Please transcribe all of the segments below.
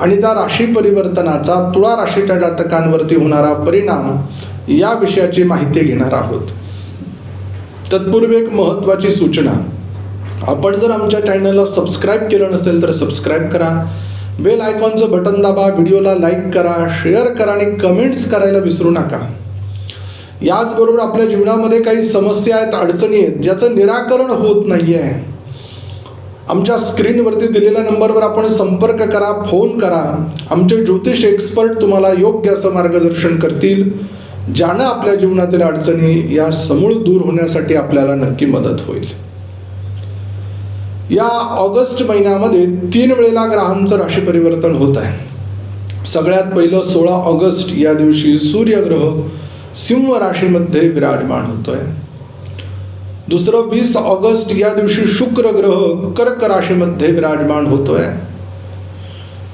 आणि त्या राशी परिवर्तनाचा तुळा राशीच्या जातकांवरती होणारा परिणाम या विषयाची माहिती घेणार आहोत. तत्पूर्वी एक महत्त्वाची सूचना. आपण जर आमच्या चॅनलला सबस्क्राईब केलं नसेल तर सबस्क्राईब करा. बेल आयकॉनचं बटन दाबा व्हिडिओला लाईक करा शेअर करा आणि कमेंट्स करायला विसरू नका. याचबरोबर आपल्या जीवनामध्ये काही समस्या आहेत अडचणी आहेत ज्याचं निराकरण होत नाही आहे आमच्या स्क्रीनवरती दिलेल्या नंबरवर आपण संपर्क करा फोन करा. आमचे ज्योतिष एक्सपर्ट तुम्हाला योग्य असं मार्गदर्शन करतील. ज्यानं आपल्या जीवनातील अडचणी या समूळ दूर होण्यासाठी आपल्याला नक्की मदत होईल. या ऑगस्ट महिन्यामध्ये तीन वेळेला ग्रहांचं राशी परिवर्तन होत आहे. सगळ्यात पहिलं सोळा ऑगस्ट या दिवशी सूर्यग्रह सिंह राशीमध्ये विराजमान होतोय. दुसरं वीस ऑगस्ट या दिवशी शुक्र ग्रह कर्क राशीमध्ये विराजमान होतोय.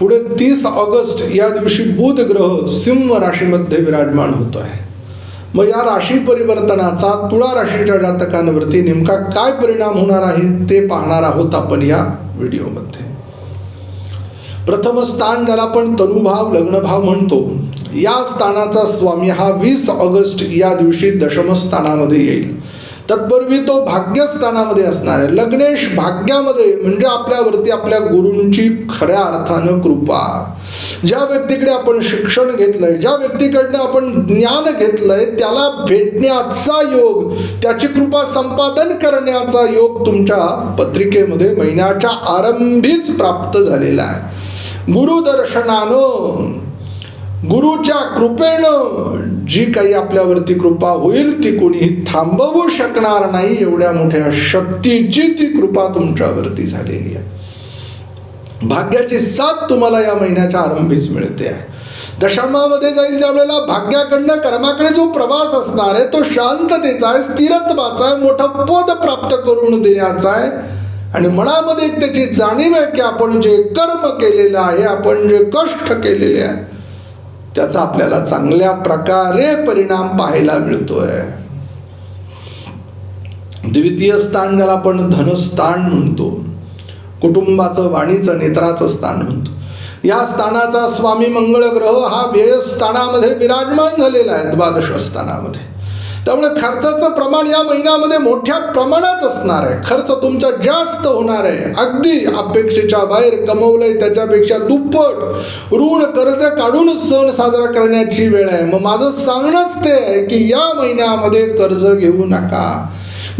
पुढे तीस ऑगस्ट या दिवशी बुध ग्रह सिंह राशीमध्ये विराजमान होतोय. मग या राशी परिवर्तनाचा तुळा राशीच्या जातकांवरती नेमका काय परिणाम होणार आहे ते पाहणार आहोत आपण या व्हिडिओमध्ये. प्रथम स्थान ज्याला आपण तनुभाव लग्नभाव म्हणतो या स्थानाचा स्वामी हा वीस ऑगस्ट या दिवशी दशम स्थानामध्ये येईल. तत्पूर्वी तो भाग्यस्थानामध्ये असणार आहे. लग्नेश भाग्यामध्ये म्हणजे आपल्यावरती आपल्या गुरूंची खऱ्या अर्थानं कृपा. ज्या व्यक्तीकडे आपण शिक्षण घेतलंय ज्या व्यक्तीकडनं आपण ज्ञान घेतलंय त्याला भेटण्याचा योग त्याची कृपा संपादन करण्याचा योग तुमच्या पत्रिकेमध्ये महिन्याच्या आरंभीच प्राप्त झालेला आहे. गुरुदर्शनानं गुरुच्या कृपेनं जी काही आपल्यावरती कृपा होईल ती कोणीही थांबवू शकणार नाही. एवढ्या मोठ्या शक्तीची ती कृपा तुमच्यावरती झालेली आहे. भाग्याची साथ तुम्हाला या महिन्याच्या आरंभीच मिळते आहे. दशमामध्ये जाईल त्यावेळेला भाग्याकडनं कर्माकडे जो प्रवास असणार आहे तो शांततेचा आहे स्थिरत्वाचा आहे मोठं पद प्राप्त करून देण्याचा आहे. आणि मनामध्ये त्याची जाणीव आहे की आपण जे कर्म केलेलं आहे आपण जे कष्ट केलेले आहे त्याचा आपल्याला चांगल्या प्रकारे परिणाम पाहायला मिळतोय. द्वितीय स्थान ज्याला आपण धनस्थान म्हणतो कुटुंबाचं वाणीचं नेत्राचं स्थान म्हणतो. या स्थानाचा स्वामी मंगळ ग्रह हा व्यय स्थानामध्ये विराजमान झालेला आहे द्वादश स्थानामध्ये. त्यामुळे खर्चाचं प्रमाण या महिन्यामध्ये मोठ्या प्रमाणात असणार आहे. खर्च तुमचा जास्त होणार आहे. अगदी अपेक्षेच्या बाहेर कमवलंय त्याच्यापेक्षा दुप्पट ऋण कर्ज काढून सण साजरा करण्याची वेळ आहे. मग माझं सांगणंच ते आहे की या महिन्यामध्ये कर्ज घेऊ नका.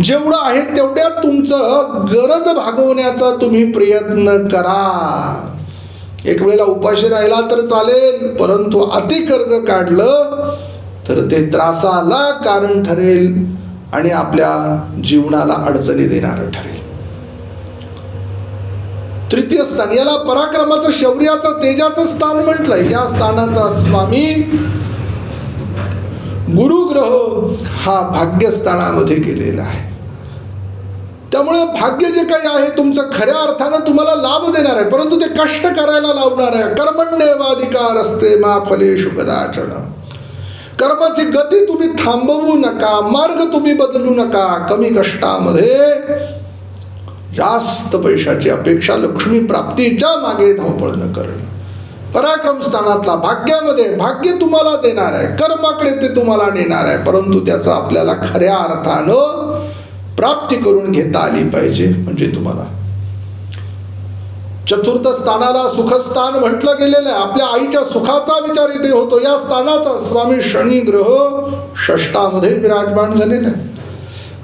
जेवढं आहे तेवढ्या तुमचं गरज भागवण्याचा तुम्ही प्रयत्न करा. एक वेळेला उपाशी राहिला तर चालेल परंतु अति कर्ज काढलं तर ते त्रासाला कारण ठरेल आणि आपल्या जीवनाला अडचणी देणारं ठरेल. तृतीय स्थान याला पराक्रमाचं शौर्याचं तेजाचं स्थान म्हटलंय. या स्थानाचा स्वामी गुरुग्रह हा भाग्यस्थानामध्ये गेलेला आहे. त्यामुळे भाग्य जे काही आहे तुमचं खऱ्या अर्थानं तुम्हाला लाभ देणार आहे. परंतु ते कष्ट करायला लावणार आहे. कर्मण्यवाधिकार असते मा फले कदाचन. कर्माची गती तुम्ही थांबवू नका मार्ग तुम्ही बदलू नका. कमी कष्टामध्ये जास्त पैशाची अपेक्षा लक्ष्मी प्राप्तीच्या मागे धावपळ न करणं. पराक्रम स्थानातला भाग्यामध्ये भाग्य तुम्हाला देणार आहे कर्माकडे ते तुम्हाला नेणार आहे परंतु त्याचा आपल्याला खऱ्या अर्थानं प्राप्ती करून घेता आली पाहिजे म्हणजे तुम्हाला चतुर्थ स्थानाला सुखस्थान म्हटलं गेलेलं आहे. आपल्या आईच्या सुखाचा विचार इथे होतो. या स्थानाचा स्वामी शनी ग्रह षष्टामध्ये विराजमान झालेला आहे.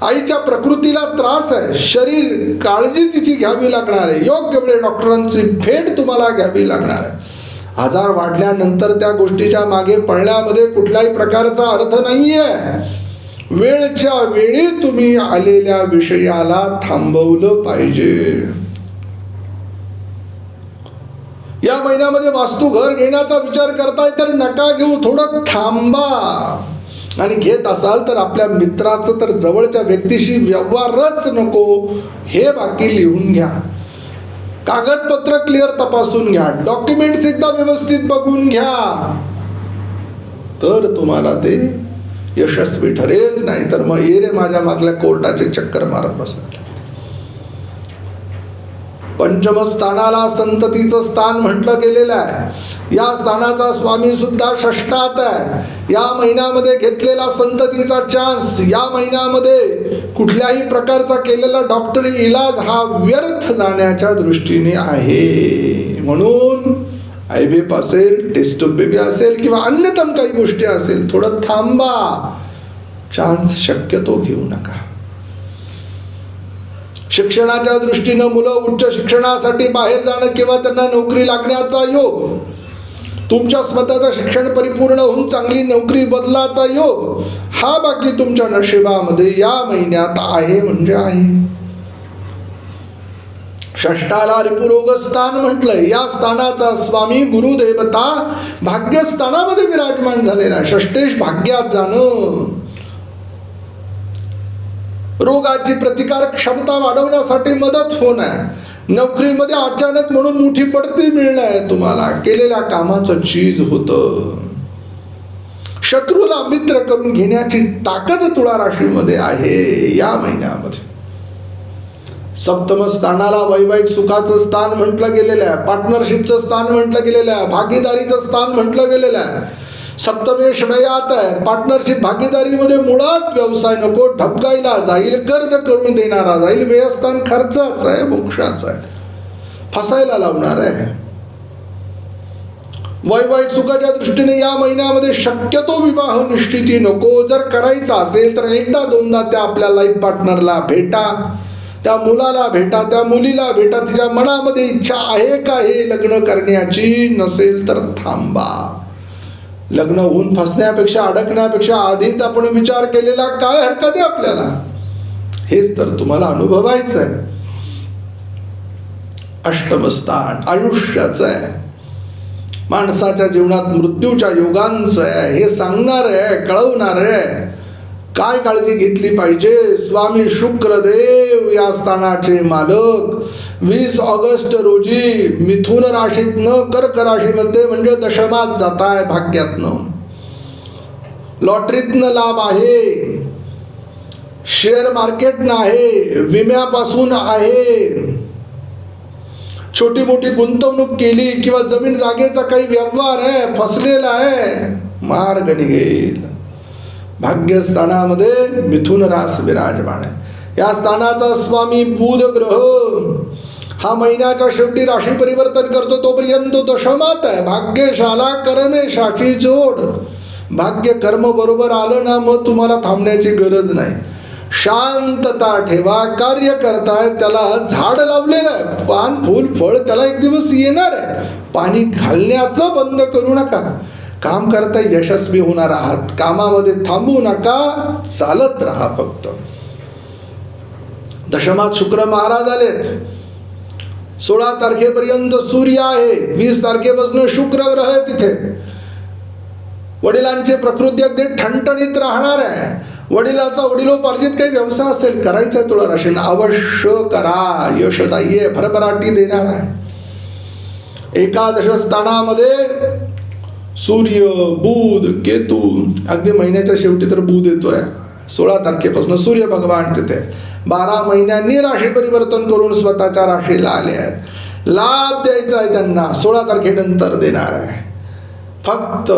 आईच्या प्रकृतीला त्रास आहे. शरीर काळजी तिची घ्यावी लागणार आहे. योग्य वेळे डॉक्टरांची भेट तुम्हाला घ्यावी लागणार आहे. आजार वाढल्यानंतर त्या गोष्टीच्या मागे पडण्यामध्ये कुठल्याही प्रकारचा अर्थ नाहीये. वेळच्या वेळी तुम्ही आलेल्या विषयाला थांबवलं पाहिजे. या महिन्यामध्ये वास्तू घर घेण्याचा विचार करताय तर नका घेऊ थोडं थांबा. आणि घेत असाल तर आपल्या मित्राचं तर जवळच्या व्यक्तीशी व्यवहारच नको. हे बाकी लिहून घ्या. कागदपत्र क्लिअर तपासून घ्या. डॉक्युमेंट्स एकदा व्यवस्थित बघून घ्या. तर तुम्हाला ते यशस्वी ठरेल नाही तर मग ये रे माझ्या मागल्या कोर्टाचे चक्कर मारत बसाल पंचम स्थानाला संततीचं स्थान म्हटलं गेलेलं आहे. या स्थानाचा स्वामी सुद्धा षष्टात आहे. या महिन्यामध्ये घेतलेला संततीचा चान्स या महिन्यामध्ये कुठल्याही प्रकारचा केलेला डॉक्टरी इलाज हा व्यर्थ जाण्याच्या दृष्टीने आहे. म्हणून आयबेप असेल टेस्ट ऑफ बेबी असेल किंवा अन्यतम काही गोष्टी असेल थोडं थांबा. चान्स शक्यतो घेऊ नका. शिक्षणाच्या दृष्टीनं मुलं उच्च शिक्षणासाठी बाहेर जाणं किंवा त्यांना नोकरी लागण्याचा योग तुमच्या स्वतःचं शिक्षण परिपूर्ण होऊन चांगली नोकरी बदलाचा योग हा बाकी तुमच्या नशिबामध्ये या महिन्यात आहे म्हणजे आहे. षष्टाला रिपुरोग स्थान म्हटलंय. या स्थानाचा स्वामी गुरुदेवता भाग्यस्थानामध्ये विराजमान झालेला षष्टेश भाग्यात जाणं. रोगाची प्रतिकार क्षमता वाढवण्यासाठी मदत होणं नोकरीमध्ये अचानक म्हणून मोठी बढती मिळणं आहे तुम्हाला केलेल्या कामाचं चीज होतं. शत्रूला मित्र करून घेण्याची ताकद तुळा राशीमध्ये आहे या महिन्यामध्ये. सप्तम स्थानाला वैवाहिक सुखाचं स्थान म्हटलं गेलेलं आहे. पार्टनरशिपचं स्थान म्हटलं गेलेलं आहे. भागीदारीचं स्थान म्हटलं गेलेलं आहे. सप्तमेश नयात आहे पार्टनरशिप भागीदारीमध्ये मुळात व्यवसाय नको ढबकायला जाईल कर्ज करून देणारा जाईल व्ययस्थान खर्चाच आहे मोक्षाचं आहे. फसायला लावणार आहे. वैवाहिक सुखाच्या दृष्टीने या महिन्यामध्ये शक्यतो विवाह निश्चिती नको. जर करायचा असेल तर एकदा दोनदा त्या आपल्या लाईफ पार्टनरला भेटा. त्या मुलाला भेटा त्या मुलीला भेटा तिच्या मनामध्ये इच्छा आहे का हे लग्न करण्याची नसेल तर थांबा. लग्न होऊन फसण्यापेक्षा अडकण्यापेक्षा आधीच आपण विचार केलेला काय हरकत आहे आपल्याला? हेच तर तुम्हाला अनुभवायचं आहे. अष्टमस्थान आयुष्याचं आहे. माणसाच्या जीवनात मृत्यूच्या योगांचं आहे. हे सांगणार आहे कळवणार आहे. काय काळजी घेतली पाहिजे? स्वामी शुक्रदेव या स्थानाचे मालक. वीस ऑगस्ट रोजी मिथुन राशीतनं कर्क राशीमध्ये म्हणजे दशमात जात आहे भाग्यातनं. लॉटरीतनं लाभ आहे. शेअर मार्केटनं आहे. विम्यापासून आहे. छोटी मोठी गुंतवणूक केली किंवा जमीन जागेचा काही व्यवहार आहे फसलेला आहे मार्ग निघेल. भाग्यस्थानामध्ये मिथुन रास विराजमान आहे. या स्थानाचा स्वामी बुध ग्रह हा महिन्याच्या शेवटी राशी परिवर्तन करतो तोपर्यंत दशमात आहे. भाग्यशाला कर्मेशाची जोड. भाग्य कर्म बरोबर आलं ना मग तुम्हाला थांबण्याची गरज नाही. शांतता ठेवा कार्य करताय त्याला झाड लावलेलं आहे. पान फूल फळ त्याला एक दिवस येणार आहे. पाणी घालण्याचं बंद करू नका. काम करता यशस्वी होणार आहात. कामामध्ये थांबू नका चालत राहा फक्त. दशमात शुक्र महाराज आलेत. सोळा तारखेपर्यंत सूर्य आहे. वीस तारखेपासून शुक्र ग्रह आहे तिथे. वडिलांची प्रकृती अगदी ठणठणीत राहणार आहे. वडिलाचा वडिलोपार्जित काही व्यवसाय असेल करायचा आहे तुला राशीन अवश्य करा. यशदायी आहे भरभराटी देणार आहे. एकादश स्थानामध्ये सूर्य बुध केतू. अगदी महिन्याच्या शेवटी तर बुध येतोय. सोळा तारखेपासून सूर्य भगवान तिथे. बारा महिन्यांनी राशी परिवर्तन करून स्वतःच्या राशीला आले आहेत. लाभ द्यायचा आहे त्यांना सोळा तारखेनंतर देणार आहे. फक्त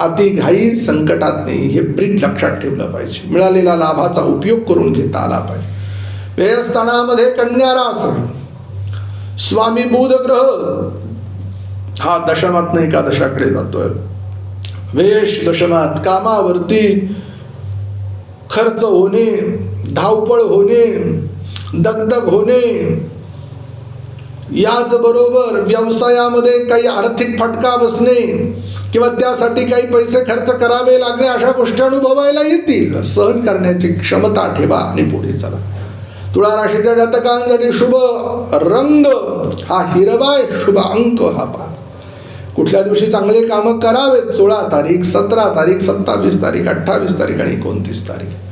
अति घाई संकटात नाही हे ब्रीद लक्षात ठेवलं पाहिजे. मिळालेला लाभाचा उपयोग करून घेता आला पाहिजे. व्ययस्थानामध्ये कन्यारास स्वामी बुध ग्रह हा दशमात नाही एकादशाकडे जातोय. वेश दशमात कामावरती खर्च होणे धावपळ होणे दगदग होणे याच बरोबर व्यवसायामध्ये काही आर्थिक फटका बसणे किंवा त्यासाठी काही पैसे खर्च करावे लागणे अशा गोष्टी अनुभवायला येतील. सहन करण्याची क्षमता ठेवा आणि पुढे चला. तुळा राशीच्या जातकांसाठी शुभ रंग हा हिरवा शुभ अंक हा पाच. कुठल्या दिवशी चांगले कामं करावेत? सोळा तारीख सतरा तारीख सत्तावीस तारीख अठ्ठावीस तारीख आणि एकोणतीस तारीख.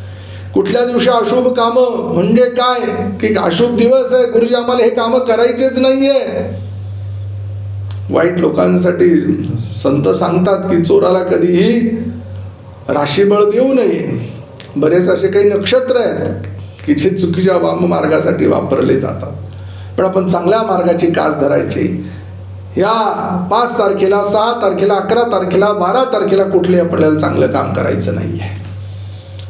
कुठल्या दिवशी अशुभ कामं? म्हणजे काय? की अशुभ दिवस आहे गुरुजी आम्हाला हे कामं करायचेच नाहीये. वाईट लोकांसाठी संत सांगतात की चोराला कधीही राशीबळ देऊ नये. बरेच असे काही नक्षत्र आहेत की जे चुकीच्या वाम मार्गासाठी वापरले जातात. पण आपण चांगल्या मार्गाची कास धरायची. या पाच तारखेला सहा तारखेला अकरा तारखेला बारा तारखेला कुठले आपल्याला चांगलं काम करायचं नाही आहे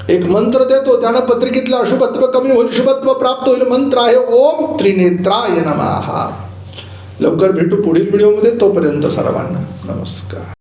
एक मंत्र देतो त्यानं पत्रिकेतलं अशुभत्व कमी होईल शुभत्व प्राप्त होईल. मंत्र आहे ओम त्रिनेत्राय नमः. लवकर भेटू पुढील व्हिडिओमध्ये तोपर्यंत सर्वांना नमस्कार.